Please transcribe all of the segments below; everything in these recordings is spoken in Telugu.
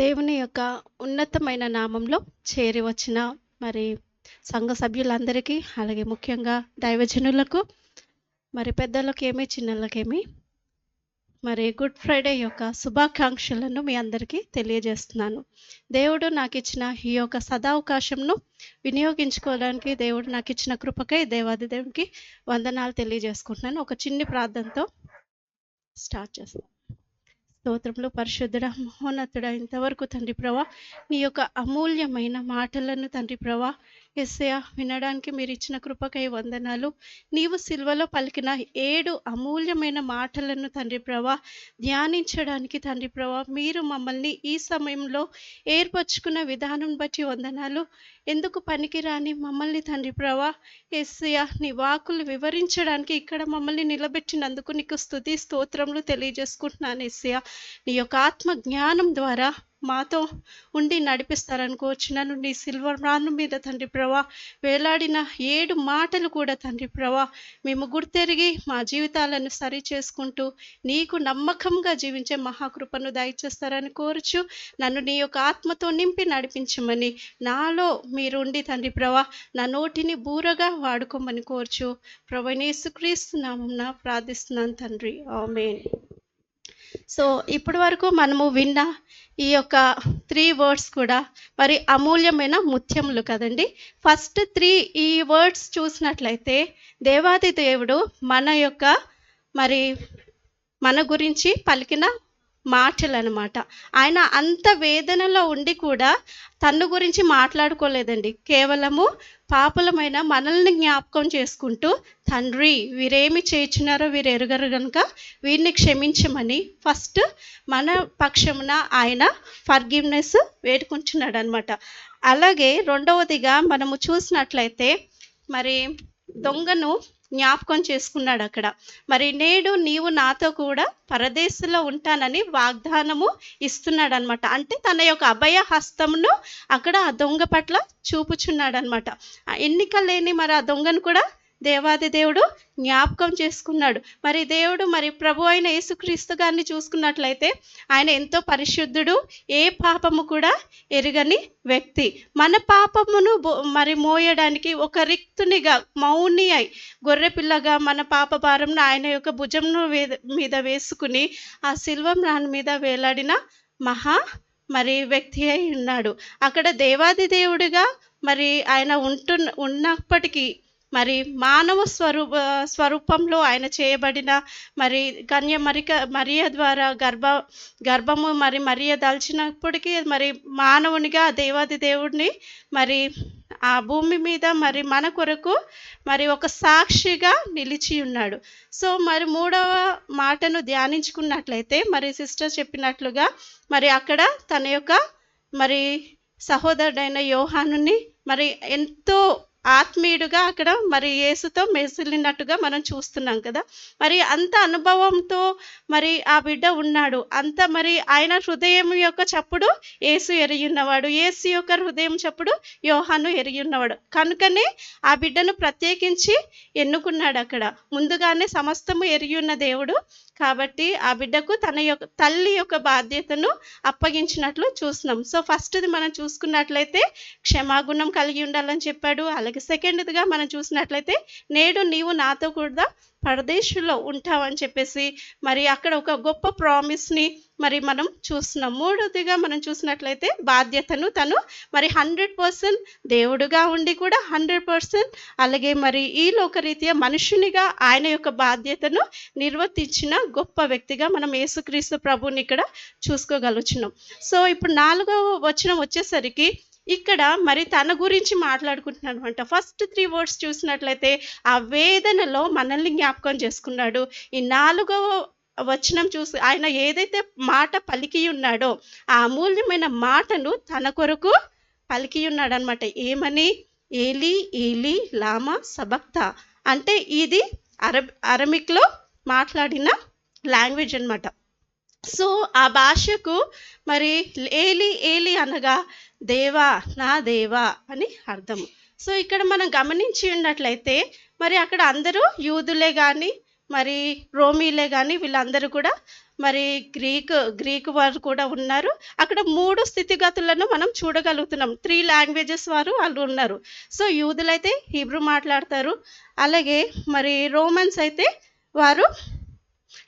దేవుని యొక్క ఉన్నతమైన నామంలో చేరి వచ్చిన మరి సంఘ సభ్యులందరికీ అలాగే ముఖ్యంగా దైవజనులకు మరి పెద్దలకేమి చిన్నలకేమి మరి గుడ్ ఫ్రైడే యొక్క శుభాకాంక్షలను మీ అందరికీ తెలియజేస్తున్నాను. దేవుడు నాకు ఇచ్చిన ఈ యొక్క సదావకాశంను వినియోగించుకోవడానికి దేవుడు నాకు ఇచ్చిన కృపకై దేవాది దేవునికి వందనాలు తెలియజేసుకుంటున్నాను. ఒక చిన్ని ప్రార్థనతో స్టార్ట్ చేస్తాను. స్తోత్రంలో పరిశుద్ధుడ మహోన్నతుడ ఇంతవరకు తండ్రి ప్రభా నీ యొక్క అమూల్యమైన మాటలను తండ్రి ప్రభా ఎస్సయా వినడానికి మీరు ఇచ్చిన కృపకై వందనాలు. నీవు సిల్వలో పలికిన ఏడు అమూల్యమైన మాటలను తండ్రి ప్రభా ధ్యానించడానికి తండ్రి ప్రభా మీరు మమ్మల్ని ఈ సమయంలో ఏర్పరచుకున్న విధానం బట్టి వందనాలు. ఎందుకు పనికిరాని మమ్మల్ని తండ్రి ప్రభా ఎస్సయా నీ వాకులు వివరించడానికి ఇక్కడ మమ్మల్ని నిలబెట్టినందుకు నీకు స్థుతి స్తోత్రములు తెలియజేసుకుంటున్నాను ఎస్సయా నీ యొక్క ఆత్మ జ్ఞానం ద్వారా మాతో ఉండి నడిపిస్తారనుకోవచ్చు నన్ను నీ సిల్వర్ రాను మీద తండ్రి ప్రభా వేలాడిన ఏడు మాటలు కూడా తండ్రి ప్రభా మేము గుర్తెరిగి మా జీవితాలను సరి చేసుకుంటూ నీకు నమ్మకంగా జీవించే మహాకృపను దయచేస్తారని కోరుచు నన్ను నీ యొక్క ఆత్మతో నింపి నడిపించమని నాలో మీరుండి తండ్రి ప్రభా నా నోటిని బూరగా వాడుకోమని కోరుచు ప్రభనేసు క్రీస్తు నామంన ప్రార్థిస్తున్నాను తండ్రి. ఆమేన్. సో ఇప్పటి వరకు మనము విన్న ఈ యొక్క త్రీ వర్డ్స్ కూడా మరి అమూల్యమైన ముత్యములు కదండి. ఫస్ట్ త్రీ ఈ వర్డ్స్ చూసినట్లయితే దేవాది దేవుడు మన యొక్క మరి మన గురించి పలికిన మాటలు అనమాట ఆయన అంత వేదనలో ఉండి కూడా తన్ను గురించి మాట్లాడుకోలేదండి. కేవలము పాపలమైన మనల్ని జ్ఞాపకం చేసుకుంటూ తండ్రి వీరేమి చేయించినారో వీరు ఎరుగరు కనుక వీరిని క్షమించమని ఫస్ట్ మన పక్షమున ఆయన ఫర్గివ్నెస్ వేడుకుంటున్నాడు అనమాట అలాగే రెండవదిగా మనము చూసినట్లయితే మరి దొంగను జ్ఞాపకం చేసుకున్నాడు అక్కడ. మరి నేడు నీవు నాతో కూడా పరదేశంలో ఉంటానని వాగ్దానము ఇస్తున్నాడు అనమాట అంటే తన యొక్క అభయ హస్తమును అక్కడ ఆ దొంగ పట్ల చూపుచున్నాడు అనమాట ఎన్నిక లేని మరి ఆ దొంగను కూడా దేవాది దేవుడు జ్ఞాపకం చేసుకున్నాడు. మరి దేవుడు మరి ప్రభు అయిన యేసుక్రీస్తు గారిని చూసుకున్నట్లయితే ఆయన ఎంతో పరిశుద్ధుడు ఏ పాపము కూడా ఎరుగని వ్యక్తి. మన పాపమును బో- మరి మోయడానికి ఒక రిక్తునిగా మౌని అయి గొర్రెపిల్లగా మన పాప భారంను ఆయన యొక్క భుజంను మీద వేసుకుని ఆ శిల్వం రాని మీద వేలాడిన మహా మరి వ్యక్తి అయి ఉన్నాడు. అక్కడ దేవాది దేవుడిగా మరి ఆయన ఉంటున్న ఉన్నప్పటికీ మరి మానవ స్వరూప స్వరూపంలో ఆయన చేయబడిన మరి కన్య మరిక మరియ ద్వారా గర్భ గర్భము మరి మరియ దాల్చినప్పటికీ మరి మానవునిగా దేవాది దేవుడిని మరి ఆ భూమి మీద మరి మన కొరకు మరి ఒక సాక్షిగా నిలిచి ఉన్నాడు. సో మరి మూడవ మాటను ధ్యానించుకున్నట్లయితే మరి సిస్టర్ చెప్పినట్లుగా మరి అక్కడ తన యొక్క మరి సహోదరుడైన యోహానుని మరి ఎంతో ఆత్మీయుడుగా అక్కడ మరి యేసుతో మెసిలినట్టుగా మనం చూస్తున్నాం కదా. మరి అంత అనుభవంతో మరి ఆ బిడ్డ ఉన్నాడు. అంత మరి ఆయన హృదయం యొక్క చప్పుడు యేసు ఎరిగి ఉన్నవాడు యేసు యొక్క హృదయం చప్పుడు యోహాను ఎరిగి ఉన్నవాడు కనుకనే ఆ బిడ్డను ప్రత్యేకించి ఎన్నుకున్నాడు అక్కడ. ముందుగానే సమస్తము ఎరిగి ఉన్న దేవుడు. కాబట్టి ఆ బిడ్డకు తన యొక్క తల్లి యొక్క బాధ్యతను అప్పగించినట్లు చూస్తున్నాం. సో ఫస్ట్ది మనం చూసుకున్నట్లయితే క్షమాగుణం కలిగి ఉండాలని చెప్పాడు. అలాగే సెకండ్దిగా మనం చూసినట్లయితే నేడు నీవు నాతో కూడా పరదేశంలో ఉంటావని చెప్పేసి మరి అక్కడ ఒక గొప్ప ప్రామిస్ని మరి మనం చూస్తున్నాం. మూడోదిగా మనం చూసినట్లయితే బాధ్యతను తను మరి హండ్రెడ్ పర్సెంట్ దేవుడుగా ఉండి కూడా హండ్రెడ్ పర్సెంట్ అలాగే మరి ఈ లోకరీత్యా మనుషునిగా ఆయన యొక్క బాధ్యతను నిర్వర్తించిన గొప్ప వ్యక్తిగా మనం యేసుక్రీస్తు ప్రభుని ఇక్కడ చూసుకోగలుగుతున్నాం సో ఇప్పుడు నాలుగో వచనం వచ్చేసరికి ఇక్కడ మరి తన గురించి మాట్లాడుకుంటున్నాడు అనమాట ఫస్ట్ త్రీ వర్డ్స్ చూసినట్లయితే ఆ వేదనలో మనల్ని జ్ఞాపకం చేసుకున్నాడు. ఈ నాలుగవ వచనం చూసి ఆయన ఏదైతే మాట పలికి ఉన్నాడో ఆ అమూల్యమైన మాటను తన కొరకు పలికి ఉన్నాడనమాట ఏమని? ఏలి ఏలి లామా సబక్త. అంటే ఇది అరబ్ అరమిక్లో మాట్లాడిన లాంగ్వేజ్ అనమాట సో ఆ భాషకు మరి ఏలి ఏలి అనగా దేవా నా దేవా అని అర్థం. సో ఇక్కడ మనం గమనించి ఉన్నట్లయితే మరి అక్కడ అందరూ యూదులే కానీ మరి రోమీలే కానీ వీళ్ళందరూ కూడా మరి గ్రీక్ గ్రీక్ వారు కూడా ఉన్నారు. అక్కడ మూడు స్థితిగతులను మనం చూడగలుగుతున్నాం. త్రీ లాంగ్వేజెస్ వారు వాళ్ళు ఉన్నారు. సో యూదులైతే హీబ్రూ మాట్లాడతారు. అలాగే మరి రోమన్స్ అయితే వారు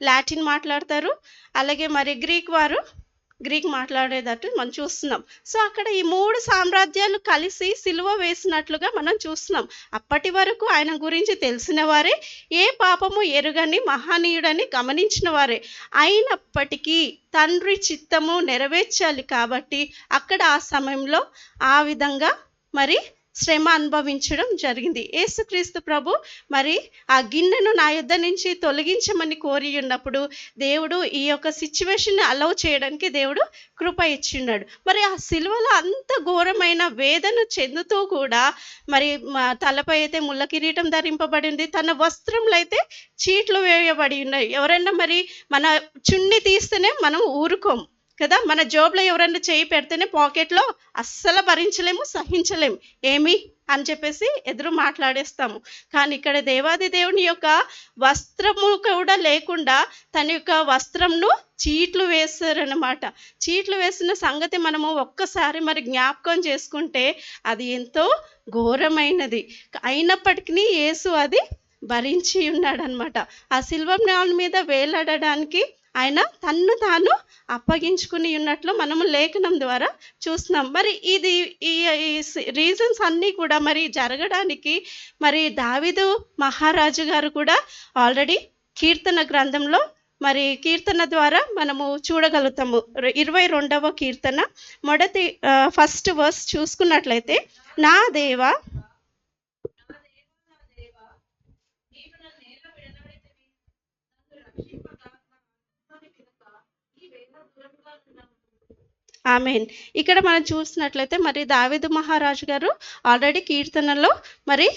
లాటిన్ మాట్లాడతారు. అలాగే మరి గ్రీక్ వారు గ్రీక్ మాట్లాడేటట్టు మనం చూస్తున్నాం. సో అక్కడ ఈ మూడు సామ్రాజ్యాలు కలిసి సిలువ వేసినట్లుగా మనం చూస్తున్నాం. అప్పటి వరకు ఆయన గురించి తెలిసిన వారే ఏ పాపము ఎరుగని మహనీయుడని గమనించిన వారే. అయినప్పటికీ తండ్రి చిత్తము నెరవేర్చాలి కాబట్టి అక్కడ ఆ సమయంలో ఆ విధంగా మరి శ్రమ అనుభవించడం జరిగింది. యేసుక్రీస్తు ప్రభు మరి ఆ గిన్నెను నా యుద్ధ నుంచి తొలగించమని కోరి ఉన్నప్పుడు దేవుడు ఈ యొక్క సిచ్యువేషన్ అలౌ చేయడానికి దేవుడు కృప ఇచ్చిన్నాడు. మరి ఆ సిలువలో అంత ఘోరమైన వేదన చెందుతూ కూడా మరి తలపై అయితే ముళ్ళ కిరీటం ధరింపబడింది. తన వస్త్రంలో అయితే చీట్లు వేయబడి ఉన్నాయి. ఎవరైనా మరి మన చున్ని తీస్తేనే మనం ఊరుకోం. కదా? మన జోబులో ఎవరైనా చేయి పెడితేనే పాకెట్లో అస్సలు భరించలేము సహించలేము. ఏమి? అని చెప్పేసి ఎదురు మాట్లాడేస్తాము. కానీ ఇక్కడ దేవాది దేవుని యొక్క వస్త్రము కూడా లేకుండా తన యొక్క వస్త్రంను చీట్లు వేస్తారనమాట చీట్లు వేసిన సంగతి మనము ఒక్కసారి మరి జ్ఞాపకం చేసుకుంటే అది ఎంతో ఘోరమైనది. అయినప్పటికీ యేసు అది భరించి ఉన్నాడనమాట ఆ శిల్వం మీద వేలాడడానికి ఆయన తన్ను తాను అప్పగించుకుని ఉన్నట్లు మనము లేఖనం ద్వారా చూస్తున్నాం. మరి ఇది ఈ రీజన్స్ అన్నీ కూడా మరి జరగడానికి మరి దావిదు మహారాజు గారు కూడా ఆల్రెడీ కీర్తన గ్రంథంలో మరి కీర్తన ద్వారా మనము చూడగలుగుతాము. ఇరవై రెండవ కీర్తన మొదటి ఫస్ట్ వర్స్ చూసుకున్నట్లయితే నా దేవ ఆమెన్. ఇక్కడ మనం చూసినట్లయితే మరి దావేదు మహారాజు గారు ఆల్రెడీ కీర్తనలో మరి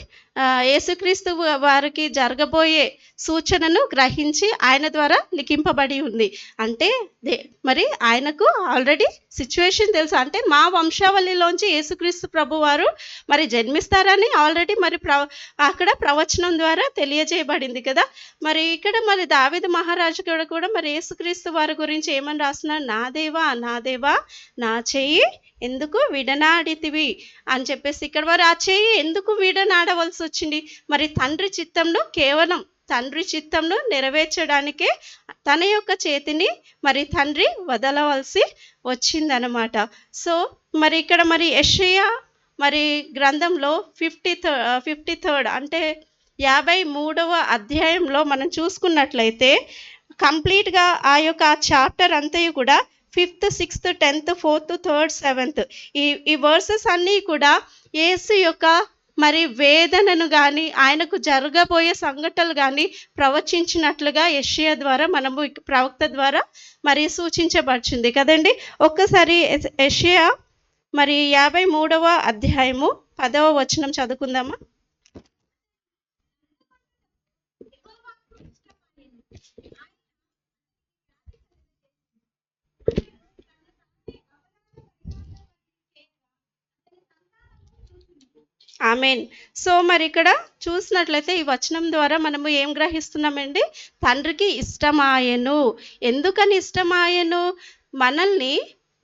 యేసుక్రీస్తు వారికి జరగబోయే సూచనను గ్రహించి ఆయన ద్వారా లిఖింపబడి ఉంది. అంటే దే- మరి ఆయనకు ఆల్రెడీ సిచ్యువేషన్ తెలుసు. అంటే మా వంశావళిలోంచి యేసుక్రీస్తు ప్రభు వారు మరి జన్మిస్తారని ఆల్రెడీ మరి ప్ర అక్కడ ప్రవచనం ద్వారా తెలియజేయబడింది కదా. మరి ఇక్కడ మరి దావిద మహారాజు కూడా కూడా మరి యేసుక్రీస్తు వారి గురించి ఏమని రాస్తున్నారు? నా దేవా నా దేవా నా చెయ్యి ఎందుకు విడనాడితివి? అని చెప్పేసి ఇక్కడ వారు ఆ చెయ్యి ఎందుకు విడనాడవలసి వచ్చింది? మరి తండ్రి చిత్తంలో కేవలం తండ్రి చిత్తంలో నెరవేర్చడానికే తన యొక్క చేతిని మరి తండ్రి వదలవలసి వచ్చిందనమాట సో మరి ఇక్కడ మరి యెషయా మరి గ్రంథంలో ఫిఫ్టీ ఫిఫ్టీ థర్డ్ అంటే యాభై మూడవ అధ్యాయంలో మనం చూసుకున్నట్లయితే కంప్లీట్గా ఆ యొక్క చాప్టర్ అంతయు కూడా fifth sixth tenth fourth third seventh. ఈ ఈ వర్సెస్ అన్నీ కూడా ఏసు యొక్క మరి వేదనను కానీ ఆయనకు జరగబోయే సంఘటనలు కానీ ప్రవచించినట్లుగా ఎషియా ద్వారా మనము ప్రవక్త ద్వారా మరి సూచించబడుచుంది కదండి. ఒక్కసారి ఎషియా మరి యాభై మూడవ అధ్యాయము పదవ వచనం చదువుకుందామా? ఆమెన్. సో మరి ఇక్కడ చూసినట్లయితే ఈ వచనం ద్వారా మనము ఏం గ్రహిస్తున్నామండి? తండ్రికి ఇష్టమాయను. ఎందుకని ఇష్టమాయను? మనల్ని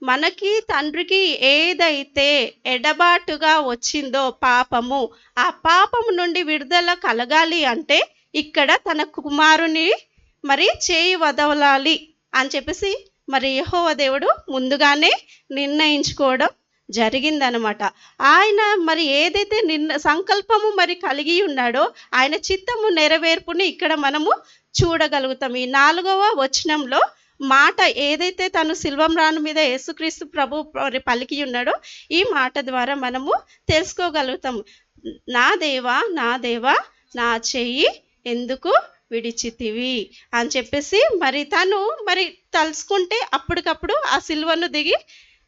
మనకి తండ్రికి ఏదైతే ఎడబాటుగా వచ్చిందో పాపము ఆ పాపము నుండి విడుదల కలగాలి అంటే ఇక్కడ తన కుమారుని మరి చేయి వదలాలి అని చెప్పేసి మరి యహోవ దేవుడు ముందుగానే నిర్ణయించుకోవడం జరిగిందనమాట. ఆయన మరి ఏదైతే నిన్న సంకల్పము మరి కలిగి ఉన్నాడో ఆయన చిత్తము నెరవేర్పుని ఇక్కడ మనము చూడగలుగుతాం. ఈ నాలుగవ వచనంలో మాట ఏదైతే తను శిల్వం రాను మీద యేసుక్రీస్తు ప్రభు పలికి ఉన్నాడో ఈ మాట ద్వారా మనము తెలుసుకోగలుగుతాం. నా దేవా నా దేవా నా చెయ్యి ఎందుకు విడిచితివి? అని చెప్పేసి మరి తను మరి తలుసుకుంటే అప్పటికప్పుడు ఆ సిల్వను దిగి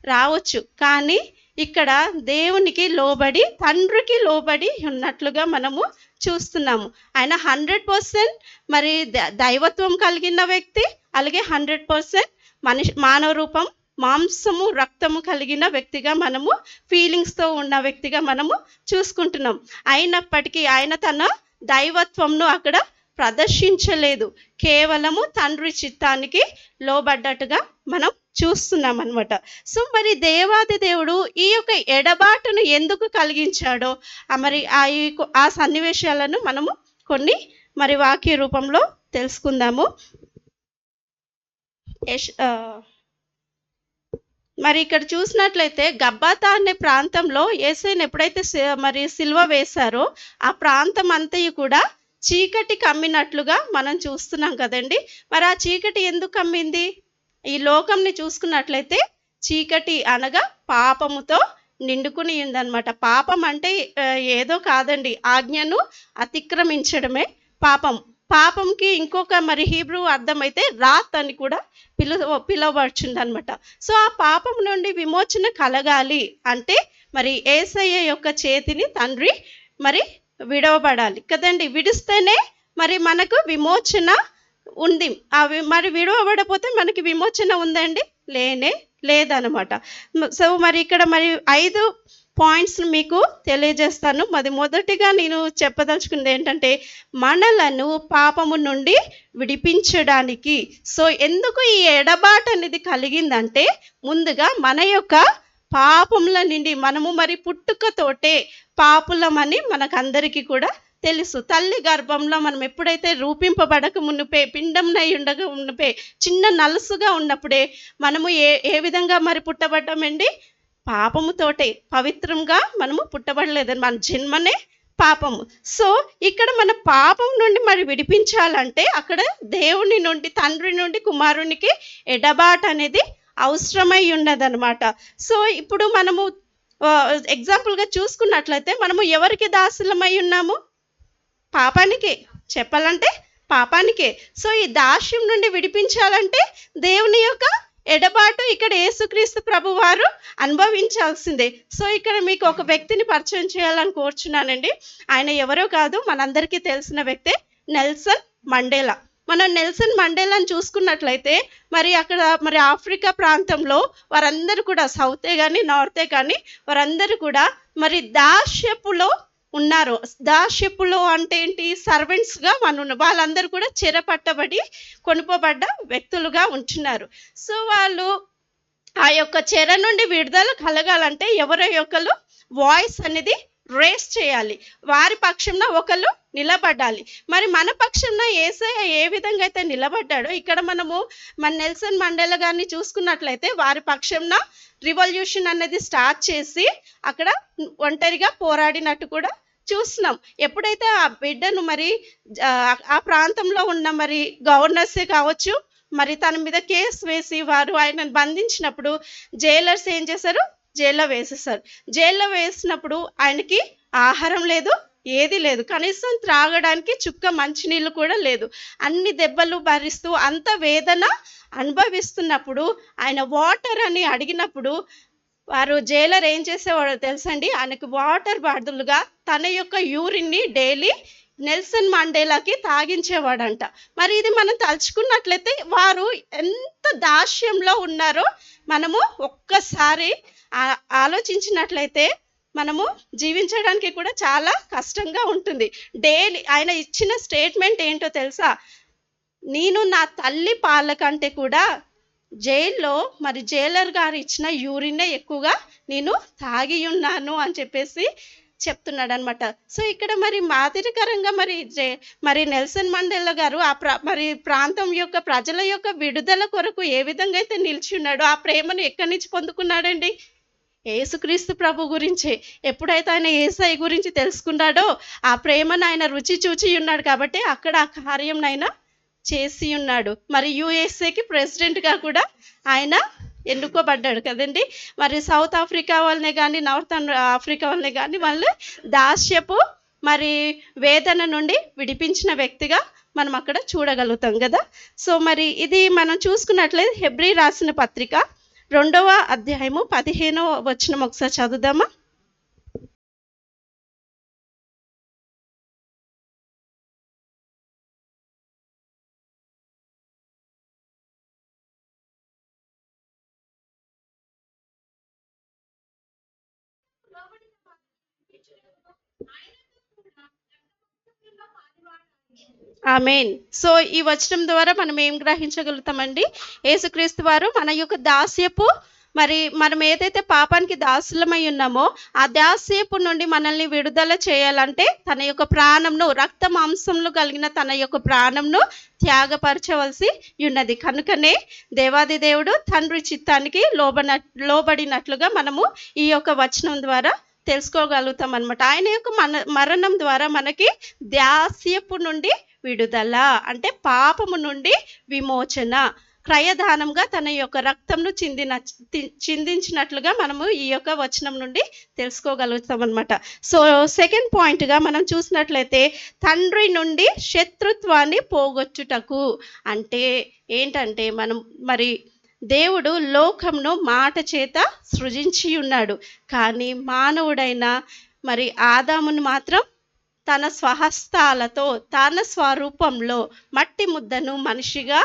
రావచ్చు. కానీ ఇక్కడ దేవునికి లోబడి తండ్రికి లోబడి ఉన్నట్లుగా మనము చూస్తున్నాము. ఆయన హండ్రెడ్ పర్సెంట్ మరి ద- దైవత్వం కలిగిన వ్యక్తి అలాగే హండ్రెడ్ పర్సెంట్ మనిషి మానవ రూపం మాంసము రక్తము కలిగిన వ్యక్తిగా మనము ఫీలింగ్స్తో ఉన్న వ్యక్తిగా మనము చూసుకుంటున్నాం. అయినప్పటికీ ఆయన తన దైవత్వంను అక్కడ ప్రదర్శించలేదు. కేవలము తండ్రి చిత్తానికి లోబడ్డట్టుగా మనం చూస్తున్నాం అనమాట సో మరి దేవాది దేవుడు ఈ యొక్క ఎడబాటును ఎందుకు కలిగించాడో మరి ఆ ఈ- ఆ సన్నివేశాలను మనము కొన్ని మరి వాక్య రూపంలో తెలుసుకుందాము. యష్ మరి ఇక్కడ చూసినట్లయితే గబ్బాతా అనే ప్రాంతంలో ఏసైని ఎప్పుడైతే సి- మరి సిల్వ వేశారో ఆ ప్రాంతం అంతయు కూడా చీకటి కమ్మినట్లుగా మనం చూస్తున్నాం కదండి. మరి ఆ చీకటి ఎందుకు కమ్మింది? ఈ లోకంని చూసుకున్నట్లయితే చీకటి అనగా పాపముతో నిండుకుని ఉందన్నమాట. పాపం అంటే ఏదో కాదండి. ఆజ్ఞను అతిక్రమించడమే పాపం. పాపంకి ఇంకొక మరి హీబ్రూ అర్థమైతే రాత్ అని కూడా పిలువ పిలువబడుచుందనమాట సో ఆ పాపం నుండి విమోచన కలగాలి అంటే మరి ఏసయ్య యొక్క చేతిని తండ్రి మరి విడవబడాలి కదండి. విడిస్తేనే మరి మనకు విమోచన ఉంది. అవి మరి విడవబడపోతే మనకి విమోచన ఉందండి? లేనే లేదనమాట. సో మరి ఇక్కడ మరి ఐదు పాయింట్స్ మీకు తెలియజేస్తాను. మరి మొదటిగా నేను చెప్పదలుచుకుంది ఏంటంటే మనలను పాపము నుండి విడిపించడానికి. సో ఎందుకు ఈ ఎడబాటు అనేది కలిగిందంటే ముందుగా మన యొక్క పాపముల నుండి మనము మరి పుట్టుకతోటే పాపులమని మనకందరికీ కూడా తెలుసు. తల్లి గర్భంలో మనం ఎప్పుడైతే రూపింపబడక మునుపే పిండంనై ఉండక మునుపే చిన్న నలుసుగా ఉన్నప్పుడే మనము ఏ ఏ విధంగా మరి పుట్టబడ్డామండి? పాపముతోటే పవిత్రంగా మనము పుట్టబడలేదని మన జన్మనే పాపము. సో ఇక్కడ మన పాపం నుండి మరి విడిపించాలంటే అక్కడ దేవుని నుండి తండ్రి నుండి కుమారునికి ఎడబాట అనేది అవసరమై ఉన్నదనమాట సో ఇప్పుడు మనము ఎగ్జాంపుల్గా చూసుకున్నట్లయితే మనము ఎవరికి దాసులమై ఉన్నాము? పాపానికే చెప్పాలంటే పాపానికే. సో ఈ దాస్యం నుండి విడిపించాలంటే దేవుని యొక్క ఎడబాటు ఇక్కడ యేసుక్రీస్తు ప్రభు వారు అనుభవించాల్సిందే. సో ఇక్కడ మీకు ఒక వ్యక్తిని పరిచయం చేయాలని కోరుచున్నానండి. ఆయన ఎవరో కాదు మనందరికీ తెలిసిన వ్యక్తే నెల్సన్ మండేలా. మనం నెల్సన్ మండేలాని చూసుకున్నట్లయితే మరి అక్కడ మరి ఆఫ్రికా ప్రాంతంలో వారందరూ కూడా సౌతే కానీ నార్తే కానీ వారందరూ కూడా మరి దాస్యపులో ఉన్నారు? దాస్యపులో అంటే ఏంటి? సర్వెంట్స్గా మన వాళ్ళందరూ కూడా చెరపట్టబడి కొనుకోబడ్డ వ్యక్తులుగా ఉంటున్నారు. సో వాళ్ళు ఆ యొక్క చెర నుండి విడుదల కలగాలంటే ఎవరో ఒకరు వాయిస్ అనేది రేస్ చేయాలి. వారి పక్షంన ఒకళ్ళు నిలబడాలి. మరి మన పక్షంన ఏసయ్య ఏ విధంగా అయితే నిలబడ్డాడో ఇక్కడ మనము మన నెల్సన్ మండేలా గారిని చూసుకున్నట్లయితే వారి పక్షంన రివల్యూషన్ అనేది స్టార్ట్ చేసి అక్కడ ఒంటరిగా పోరాడినట్టు కూడా చూస్తున్నాం. ఎప్పుడైతే ఆ బిడ్డను మరి ఆ, ఆ ప్రాంతంలో ఉన్న మరి గవర్నర్సే కావచ్చు మరి తన మీద కేసు వేసి వారు ఆయనను బంధించినప్పుడు జైలర్స్ ఏం చేశారు? జైల్లో వేసేసారు జైల్లో వేసినప్పుడు ఆయనకి ఆహారం లేదు ఏది లేదు. కనీసం త్రాగడానికి చుక్క మంచినీళ్ళు కూడా లేదు. అన్ని దెబ్బలు భరిస్తూ అంత వేదన అనుభవిస్తున్నప్పుడు ఆయన వాటర్ అని అడిగినప్పుడు వారు జైలర్ ఏం చేసేవాడో తెలుసండి? ఆయనకు వాటర్ బాటిల్గా తన యొక్క యూరిన్ని డైలీ నెల్సన్ మండేలాకి తాగించేవాడంట. మరి ఇది మనం తలుచుకున్నట్లయితే వారు ఎంత దాస్యంలో ఉన్నారో మనము ఒక్కసారి ఆలోచించినట్లయితే మనము జీవించడానికి కూడా చాలా కష్టంగా ఉంటుంది. డైలీ ఆయన ఇచ్చిన స్టేట్మెంట్ ఏంటో తెలుసా? నేను నా తల్లి పాల కంటే కూడా జైల్లో మరి జైలర్ గారు ఇచ్చిన యూరినే ఎక్కువగా నేను తాగి ఉన్నాను అని చెప్పేసి చెప్తున్నాడు అనమాట సో ఇక్కడ మరి మాదిరికరంగా మరి జే మరి నెల్సన్ మండేలా గారు ఆ ప్ర మరి ప్రాంతం యొక్క ప్రజల యొక్క విడుదల కొరకు ఏ విధంగా అయితే నిలిచి ఉన్నాడో ఆ ప్రేమను ఎక్కడి నుంచి పొందుకున్నాడండి? ఏసుక్రీస్తు ప్రభు గురించి. ఎప్పుడైతే ఆయన ఏసఐ గురించి తెలుసుకున్నాడో ఆ ప్రేమను ఆయన రుచి చూచి ఉన్నాడు కాబట్టి అక్కడ ఆ కార్యం ఆయన చేసి ఉన్నాడు. మరి యుఎస్ఏకి ప్రెసిడెంట్గా కూడా ఆయన ఎన్నుకోబడ్డాడు కదండి. మరి సౌత్ ఆఫ్రికా వాళ్ళనే కానీ నార్త్ ఆఫ్రికా వాళ్ళనే కానీ వాళ్ళు దాస్యపు మరి వేదన నుండి విడిపించిన వ్యక్తిగా మనం అక్కడ చూడగలుగుతాం కదా. సో మరి ఇది మనం చూసుకున్నట్లయితే హెబ్రి రాసిన పత్రిక రెండవ అధ్యాయము పదిహేనవ వచ్చిన ఒకసారి చదువుదామా? ఆమెన్. సో ఈ వచనం ద్వారా మనం ఏం గ్రహించగలుగుతామండి? యేసుక్రీస్తు వారు మన యొక్క దాస్యపు మరి మనం ఏదైతే పాపానికి దాసులమై ఉన్నామో ఆ దాస్యపు నుండి మనల్ని విడుదల చేయాలంటే తన యొక్క ప్రాణంను రక్త మాంసంలో కలిగిన తన యొక్క ప్రాణంను త్యాగపరచవలసి ఉన్నది. కనుకనే దేవాది దేవుడు తండ్రి చిత్తానికి లోబన లోబడినట్లుగా మనము ఈ యొక్క వచనం ద్వారా తెలుసుకోగలుగుతాం అనమాట ఆయన యొక్క మన మరణం ద్వారా మనకి దాస్యపు నుండి విడుదల అంటే పాపము నుండి విమోచన. క్రయదానంగా తన యొక్క రక్తంను చిందిన చిందించినట్లుగా మనము ఈ యొక్క వచనం నుండి తెలుసుకోగలుగుతాం అనమాట సో సెకండ్ పాయింట్గా మనం చూసినట్లయితే తండ్రి నుండి శత్రుత్వాన్ని పోగొచ్చుటకు. అంటే ఏంటంటే మనం మరి దేవుడు లోకంను మాట చేత సృజించి ఉన్నాడు కానీ మానవుడైన మరి ఆదామును మాత్రం తన స్వహస్తాలతో తన స్వరూపంలో మట్టి ముద్దను మనిషిగా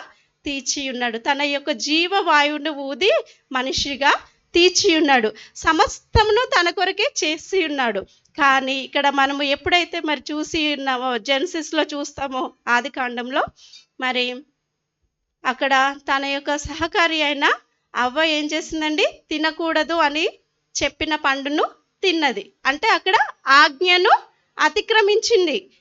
తీర్చియున్నాడు తన యొక్క జీవవాయువును ఊది మనిషిగా తీర్చియున్నాడు సమస్తమును తన కొరకే చేసి ఉన్నాడు కానీ ఇక్కడ మనము ఎప్పుడైతే మరి చూసి ఉన్నామో జెన్సిస్లో చూస్తామో ఆది కాండంలో మరి అక్కడ తన యొక్క సహకారి అయిన అవ్వ ఏం చేసిందండి? తినకూడదు అని చెప్పిన పండును తిన్నది. అంటే అక్కడ ఆజ్ఞను అతిక్రమించింది.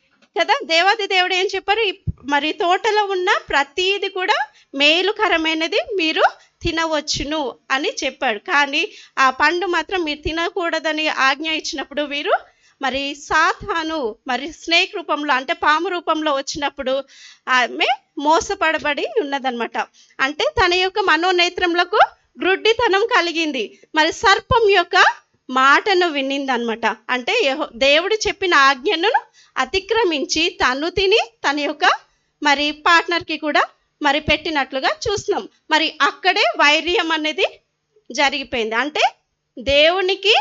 కదా? దేవాది దేవుడు ఏం చెప్పారు? మరి తోటలో ఉన్న ప్రతీది కూడా మేలుకరమైనది మీరు తినవచ్చును అని చెప్పాడు. కానీ ఆ పండు మాత్రం మీరు తినకూడదని ఆజ్ఞ ఇచ్చినప్పుడు వీరు మరి సాతాను మరి స్నేక్ రూపంలో అంటే పాము రూపంలో వచ్చినప్పుడు ఆమె మోసపడబడి ఉన్నదన్నమాట. అంటే తన యొక్క మనోనేత్రములకు గ్రుడ్డితనం కలిగింది. మరి సర్పం యొక్క మాటను వినిందనమాట అంటే దేవుడు చెప్పిన ఆజ్ఞను అతిక్రమించి తను తిని తన యొక్క మరి పార్ట్నర్కి కూడా మరి పెట్టినట్లుగా చూస్తున్నాం మరి అక్కడే వైర్యం అనేది జరిగిపోయింది. అంటే దేవునికి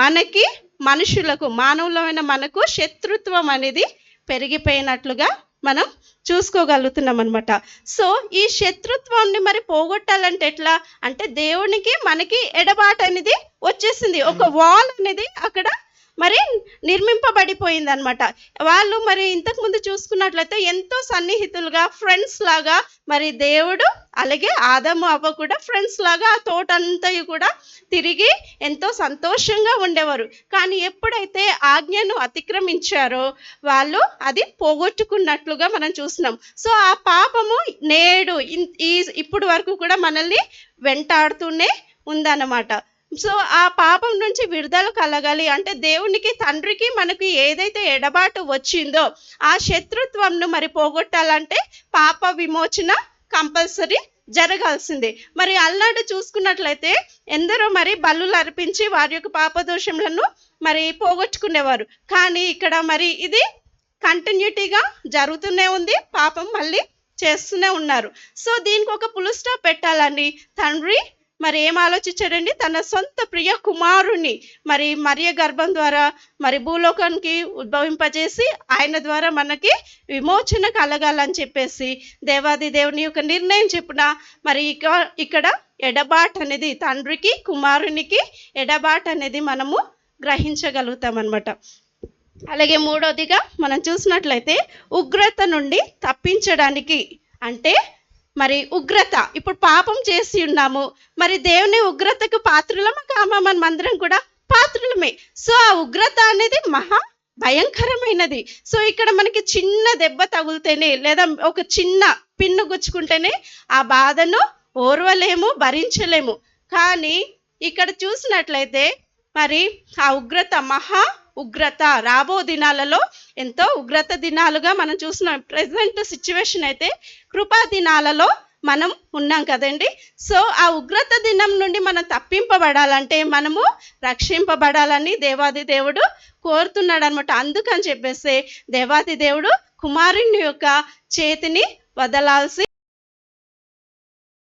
మనకి మనుషులకు మానవులమైన మనకు శత్రుత్వం అనేది పెరిగిపోయినట్లుగా మనం చూసుకోగలుగుతున్నాం అనమాట సో ఈ శత్రుత్వాన్ని మరి పోగొట్టాలంటే ఎట్లా? అంటే దేవునికి మనకి ఎడబాటు అనేది వచ్చేసింది. ఒక వాల్ అనేది అక్కడ మరి నిర్మింపబడిపోయింది అనమాట వాళ్ళు మరి ఇంతకుముందు చూసుకున్నట్లయితే ఎంతో సన్నిహితులుగా ఫ్రెండ్స్ లాగా మరి దేవుడు అలాగే ఆదము అవ్వ కూడా ఫ్రెండ్స్ లాగా ఆ తోట అంతా కూడా తిరిగి ఎంతో సంతోషంగా ఉండేవారు. కానీ ఎప్పుడైతే ఆజ్ఞను అతిక్రమించారో వాళ్ళు అది పోగొట్టుకున్నట్లుగా మనం చూస్తున్నాం. సో ఆ పాపము నేడు ఇన్- ఈ ఇప్పుడు వరకు కూడా మనల్ని వెంటాడుతూనే ఉందన్నమాట. సో ఆ పాపం నుంచి విడుదల కలగాలి. అంటే దేవునికి తండ్రికి మనకి ఏదైతే ఎడబాటు వచ్చిందో ఆ శత్రుత్వంను మరి పోగొట్టాలంటే పాప విమోచన కంపల్సరీ జరగాల్సిందే. మరి అల్లాడు చూసుకున్నట్లయితే ఎందరో మరి బల్లులు అర్పించి వారి యొక్క పాపదోషములను మరి పోగొట్టుకునేవారు. కానీ ఇక్కడ మరి ఇది కంటిన్యూటీగా జరుగుతూనే ఉంది. పాపం మళ్ళీ చేస్తూనే ఉన్నారు. సో దీనికి ఒక పులు స్టాప్ పెట్టాలండి. తండ్రి మరి ఏం ఆలోచించాడండి? తన సొంత ప్రియ కుమారుణ్ణి. మరి మరియ గర్భం ద్వారా మరి భూలోకానికి ఉద్భవింపజేసి ఆయన ద్వారా మనకి విమోచన కలగాలని చెప్పేసి దేవాది దేవుని యొక్క నిర్ణయం చెప్పున మరి ఇక ఇక్కడ ఎడబాట్ అనేది తండ్రికి కుమారునికి ఎడబాట్ అనేది మనము గ్రహించగలుగుతాం అనమాట అలాగే మూడవదిగా మనం చూసినట్లయితే ఉగ్రత నుండి తప్పించడానికి అంటే మరి ఉగ్రత. ఇప్పుడు పాపం చేసి ఉన్నాము. మరి దేవుని ఉగ్రతకు పాత్రలము కామా? మనం కూడా పాత్రులమే. సో ఆ ఉగ్రత అనేది మహా భయంకరమైనది. సో ఇక్కడ మనకి చిన్న దెబ్బ తగులుతేనే లేదా ఒక చిన్న పిన్ను గుచ్చుకుంటేనే ఆ బాధను ఓర్వలేము భరించలేము. కానీ ఇక్కడ చూసినట్లయితే మరి ఆ ఉగ్రత మహా ఉగ్రత రాబో దినాలలో ఎంతో ఉగ్రత దినాలుగా మనం చూస్తున్నాం. ప్రజెంట్ సిచ్యువేషన్ అయితే కృపా దినాలలో మనం ఉన్నాం కదండి. సో ఆ ఉగ్రత దినం నుండి మనం తప్పింపబడాలంటే మనము రక్షింపబడాలని దేవాది దేవుడు కోరుతున్నాడు అనమాట అందుకని చెప్పేసి దేవాది దేవుడు కుమారుని యొక్క చేతిని వదలాల్సి